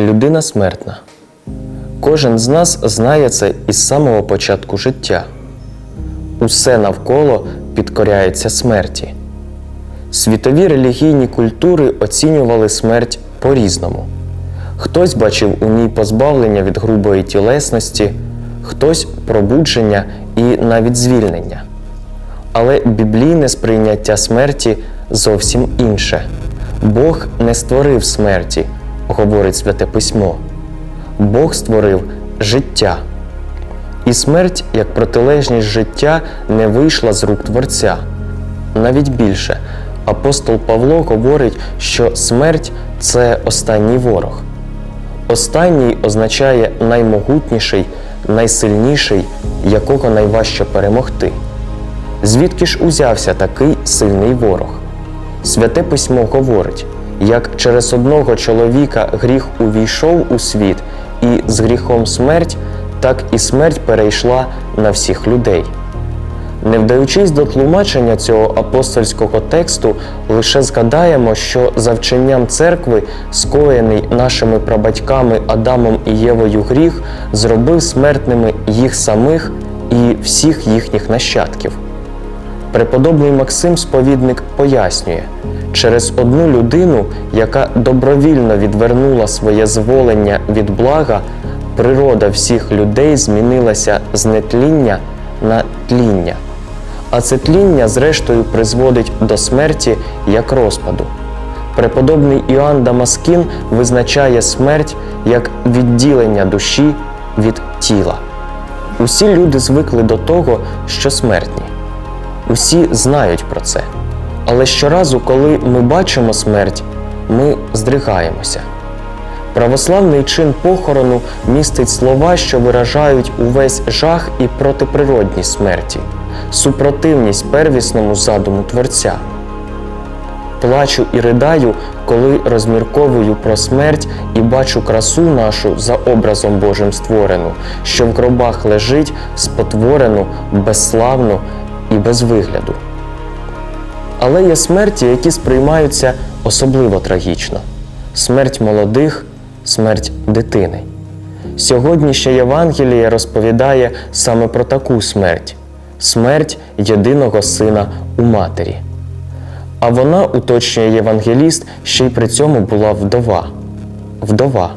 Людина смертна. Кожен з нас знає це із самого початку життя. Усе навколо підкоряється смерті. Світові релігійні культури оцінювали смерть по-різному. Хтось бачив у ній позбавлення від грубої тілесності, хтось пробудження і навіть звільнення. Але біблійне сприйняття смерті зовсім інше. Бог не створив смерті, говорить Святе Письмо. Бог створив життя. І смерть, як протилежність життя, не вийшла з рук Творця. Навіть більше, апостол Павло говорить, що смерть це останній ворог. Останній означає наймогутніший, найсильніший, якого найважче перемогти. Звідки ж узявся такий сильний ворог? Святе письмо говорить, як через одного чоловіка гріх увійшов у світ, і з гріхом смерть, так і смерть перейшла на всіх людей. Не вдаючись до тлумачення цього апостольського тексту, лише згадаємо, що за вченням церкви, скоєний нашими прабатьками Адамом і Євою гріх, зробив смертними їх самих і всіх їхніх нащадків. Преподобний Максим Сповідник пояснює, через одну людину, яка добровільно відвернула своє зволення від блага, природа всіх людей змінилася з нетління на тління. А це тління, зрештою, призводить до смерті як розпаду. Преподобний Іоанн Дамаскін визначає смерть як відділення душі від тіла. Усі люди звикли до того, що смертні. Усі знають про це. Але щоразу, коли ми бачимо смерть, ми здригаємося. Православний чин похорону містить слова, що виражають увесь жах і протиприродність смерті, супротивність первісному задуму Творця. Плачу і ридаю, коли розмірковую про смерть і бачу красу нашу за образом Божим створену, що в гробах лежить спотворену, безславну і без вигляду. Але є смерті, які сприймаються особливо трагічно: смерть молодих, смерть дитини. Сьогоднішнє Євангеліє розповідає саме про таку смерть смерть єдиного сина у матері. А вона, уточнює євангеліст, ще й при цьому була вдова. Вдова.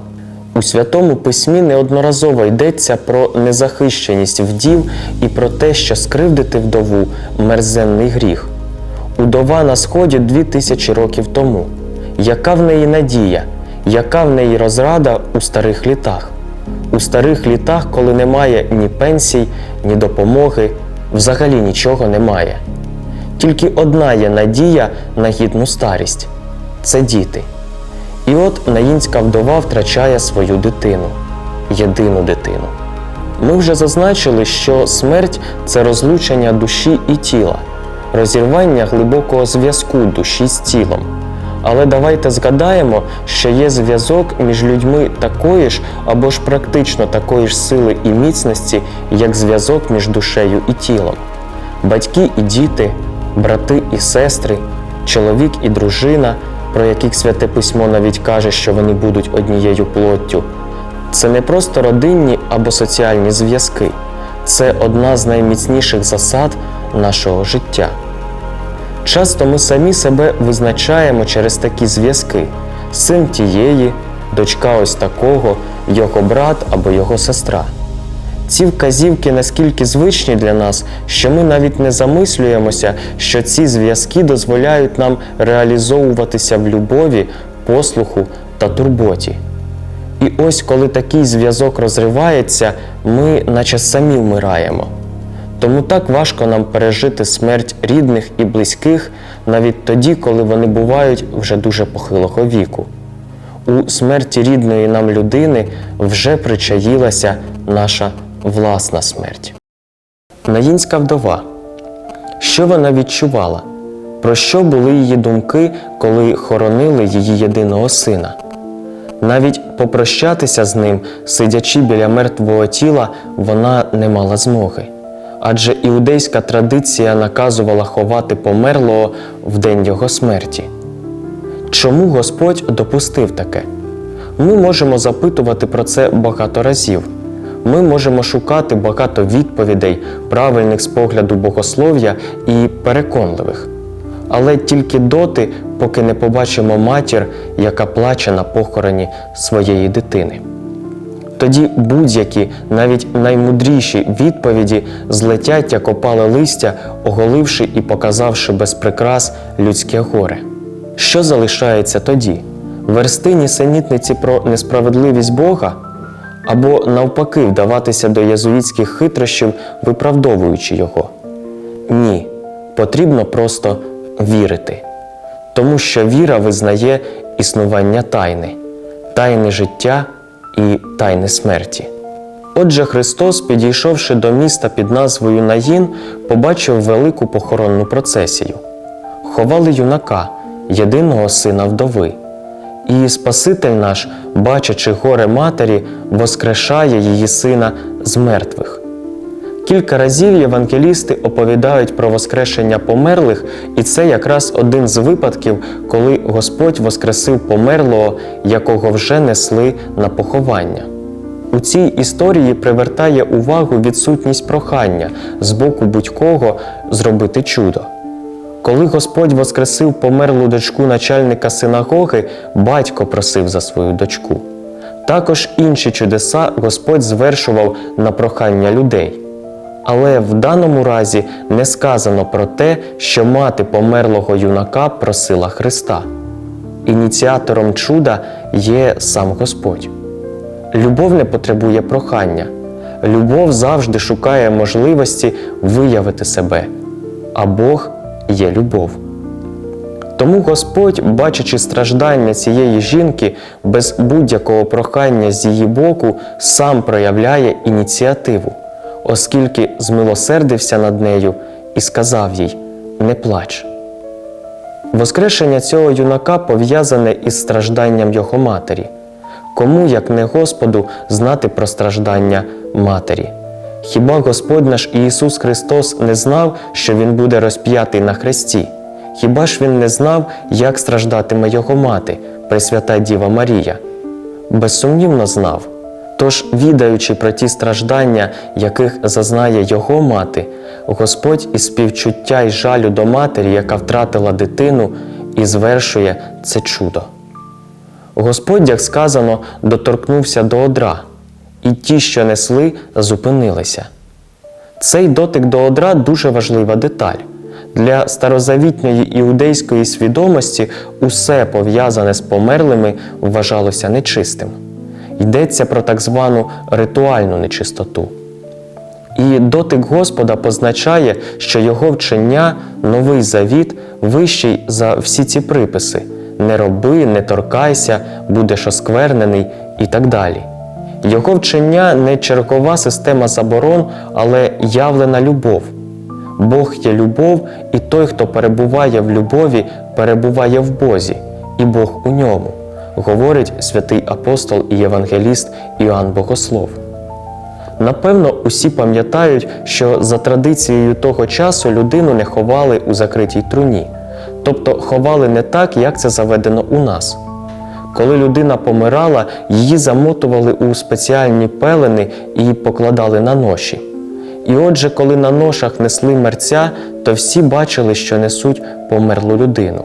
У Святому Письмі неодноразово йдеться про незахищеність вдів і про те, що скривдити вдову мерзенний гріх. Удова на сході дві тисячі років тому. Яка в неї надія, яка в неї розрада у старих літах? У старих літах, коли немає ні пенсій, ні допомоги, взагалі нічого немає. Тільки одна є надія на гідну старість це діти. І от наїнська вдова втрачає свою дитину, єдину дитину. Ми вже зазначили, що смерть це розлучення душі і тіла, розірвання глибокого зв'язку душі з тілом. Але давайте згадаємо, що є зв'язок між людьми такої ж або ж практично такої ж сили і міцності, як зв'язок між душею і тілом. Батьки і діти, брати і сестри, чоловік і дружина, про яких святе письмо навіть каже, що вони будуть однією плоттю. Це не просто родинні або соціальні зв'язки, це одна з найміцніших засад нашого життя. Часто ми самі себе визначаємо через такі зв'язки: син тієї, дочка ось такого, його брат або його сестра. Ці вказівки наскільки звичні для нас, що ми навіть не замислюємося, що ці зв'язки дозволяють нам реалізовуватися в любові, послуху та турботі. І ось коли такий зв'язок розривається, ми наче самі вмираємо. Тому так важко нам пережити смерть рідних і близьких навіть тоді, коли вони бувають вже дуже похилого віку. У смерті рідної нам людини вже причаїлася наша власна смерть. Наїнська вдова. Що вона відчувала? Про що були її думки, коли хоронили її єдиного сина? Навіть попрощатися з ним, сидячи біля мертвого тіла, вона не мала змоги. Адже іудейська традиція наказувала ховати померлого в день його смерті. Чому Господь допустив таке? Ми можемо запитувати про це багато разів. Ми можемо шукати багато відповідей, правильних з погляду богослов'я і переконливих. Але тільки доти, поки не побачимо матір, яка плаче на похороні своєї дитини. Тоді будь-які, навіть наймудріші відповіді злетять, як опале листя, оголивши і показавши без прикрас людське горе. Що залишається тоді? Версти нісенітниці про несправедливість Бога? Або навпаки вдаватися до язуїтських хитрощів, виправдовуючи його? Ні, потрібно просто вірити, тому що віра визнає існування тайни, тайни життя і тайни смерті. Отже, Христос, підійшовши до міста під назвою Наїн, побачив велику похоронну процесію. Ховали юнака, єдиного сина вдови. І Спаситель наш, бачачи горе матері, воскрешає її сина з мертвих. Кілька разів євангелісти оповідають про воскрешення померлих, і це якраз один з випадків, коли Господь воскресив померлого, якого вже несли на поховання. У цій історії привертає увагу відсутність прохання з боку будь-кого зробити чудо. Коли Господь воскресив померлу дочку начальника синагоги, батько просив за свою дочку. Також інші чудеса Господь звершував на прохання людей. Але в даному разі не сказано про те, що мати померлого юнака просила Христа. Ініціатором чуда є сам Господь. Любов не потребує прохання. Любов завжди шукає можливості виявити себе, а Бог є любов. Тому Господь, бачачи страждання цієї жінки, без будь-якого прохання з її боку, сам проявляє ініціативу, оскільки змилосердився над нею і сказав їй: Не плач. Воскрешення цього юнака пов'язане із стражданням його матері. Кому, як не Господу, знати про страждання матері? Хіба Господь наш Ісус Христос не знав, що Він буде розп'ятий на хресті? Хіба ж Він не знав, як страждатиме Його мати, Пресвята Діва Марія? Безсумнівно знав. Тож, відаючи про ті страждання, яких зазнає його мати, Господь із співчуття й жалю до матері, яка втратила дитину, і звершує це чудо. Господь, як сказано, доторкнувся до одра, і ті, що несли, зупинилися. Цей дотик до одра дуже важлива деталь. Для старозавітньої іудейської свідомості усе пов'язане з померлими вважалося нечистим. Йдеться про так звану ритуальну нечистоту. І дотик Господа позначає, що його вчення, новий завіт, вищий за всі ці приписи: не роби, не торкайся, будеш осквернений і так далі. Його вчення не чергова система заборон, але явлена любов. Бог є любов, і той, хто перебуває в любові, перебуває в Бозі, і Бог у ньому, говорить святий апостол і євангеліст Іоанн Богослов. Напевно, усі пам'ятають, що за традицією того часу людину не ховали у закритій труні, тобто ховали не так, як це заведено у нас. Коли людина помирала, її замотували у спеціальні пелени і покладали на ноші. І отже, коли на ношах несли мерця, то всі бачили, що несуть померлу людину.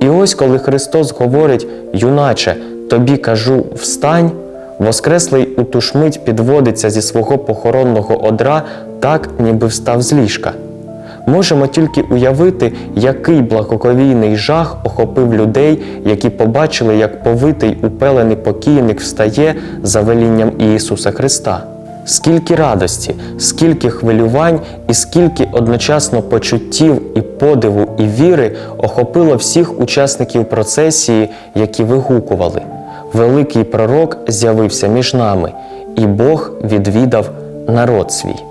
І ось коли Христос говорить, юначе, тобі кажу, встань, Воскреслий у ту ж мить підводиться зі свого похоронного одра так, ніби встав з ліжка. Можемо тільки уявити, який благоговійний жах охопив людей, які побачили, як повитий упелений покійник встає за велінням Ісуса Христа. Скільки радості, скільки хвилювань і скільки одночасно почуттів і подиву і віри охопило всіх учасників процесії, які вигукували. Великий пророк з'явився між нами, і Бог відвідав народ свій.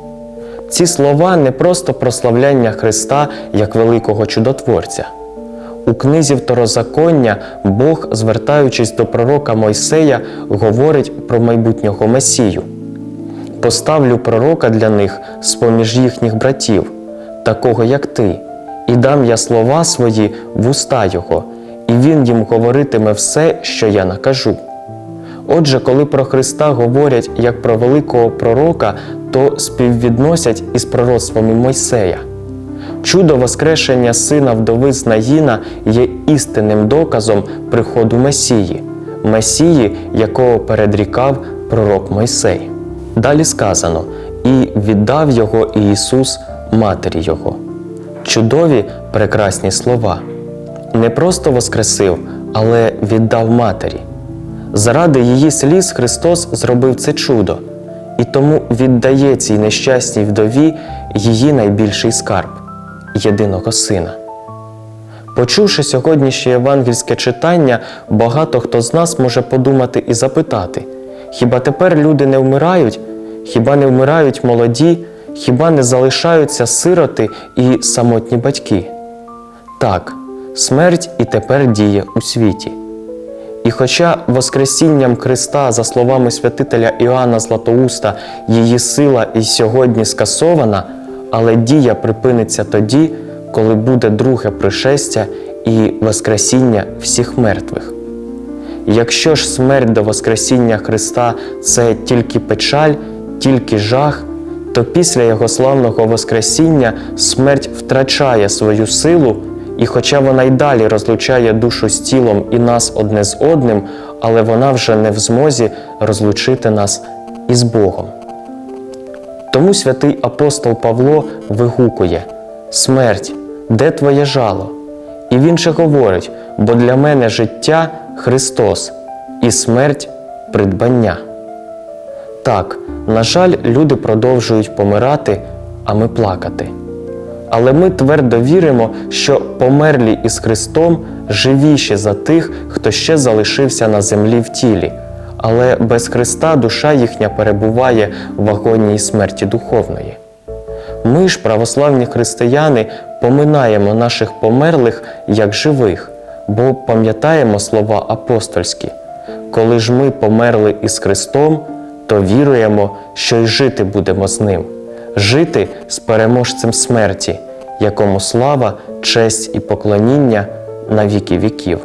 Ці слова не просто прославляння Христа як великого чудотворця. У книзі Второзаконня Бог, звертаючись до пророка Мойсея, говорить про майбутнього Месію. Поставлю пророка для них з поміж їхніх братів, такого як ти, і дам я слова свої в уста його, і він їм говоритиме все, що я накажу. Отже, коли про Христа говорять як про великого пророка, то співвідносять із пророцтвами Мойсея. Чудо Воскрешення сина вдови з Наїна є істинним доказом приходу Месії, Месії, якого передрікав пророк Мойсей. Далі сказано: і віддав його Ісус матері Його. Чудові прекрасні слова. Не просто воскресив, але віддав матері. Заради її сліз Христос зробив це чудо, і тому віддає цій нещасній вдові її найбільший скарб єдиного сина. Почувши сьогоднішнє євангельське читання, багато хто з нас може подумати і запитати: хіба тепер люди не вмирають? Хіба не вмирають молоді, хіба не залишаються сироти і самотні батьки? Так, смерть і тепер діє у світі. І хоча Воскресінням Христа, за словами святителя Іоанна Златоуста, її сила і сьогодні скасована, але дія припиниться тоді, коли буде друге пришестя і Воскресіння всіх мертвих. Якщо ж смерть до Воскресіння Христа це тільки печаль, тільки жах, то після Його славного Воскресіння смерть втрачає свою силу, і хоча вона й далі розлучає душу з тілом і нас одне з одним, але вона вже не в змозі розлучити нас із Богом. Тому святий апостол Павло вигукує: Смерть, де твоє жало? І він же говорить: бо для мене життя Христос і смерть придбання. Так, на жаль, люди продовжують помирати, а ми плакати. Але ми твердо віримо, що померлі із Христом живіші за тих, хто ще залишився на землі в тілі. Але без Христа душа їхня перебуває в агонії смерті духовної. Ми ж, православні християни, поминаємо наших померлих як живих, бо пам'ятаємо слова апостольські: коли ж ми померли із Христом, то віруємо, що й жити будемо з Ним, жити з переможцем смерті, якому слава, честь і поклоніння на віки віків.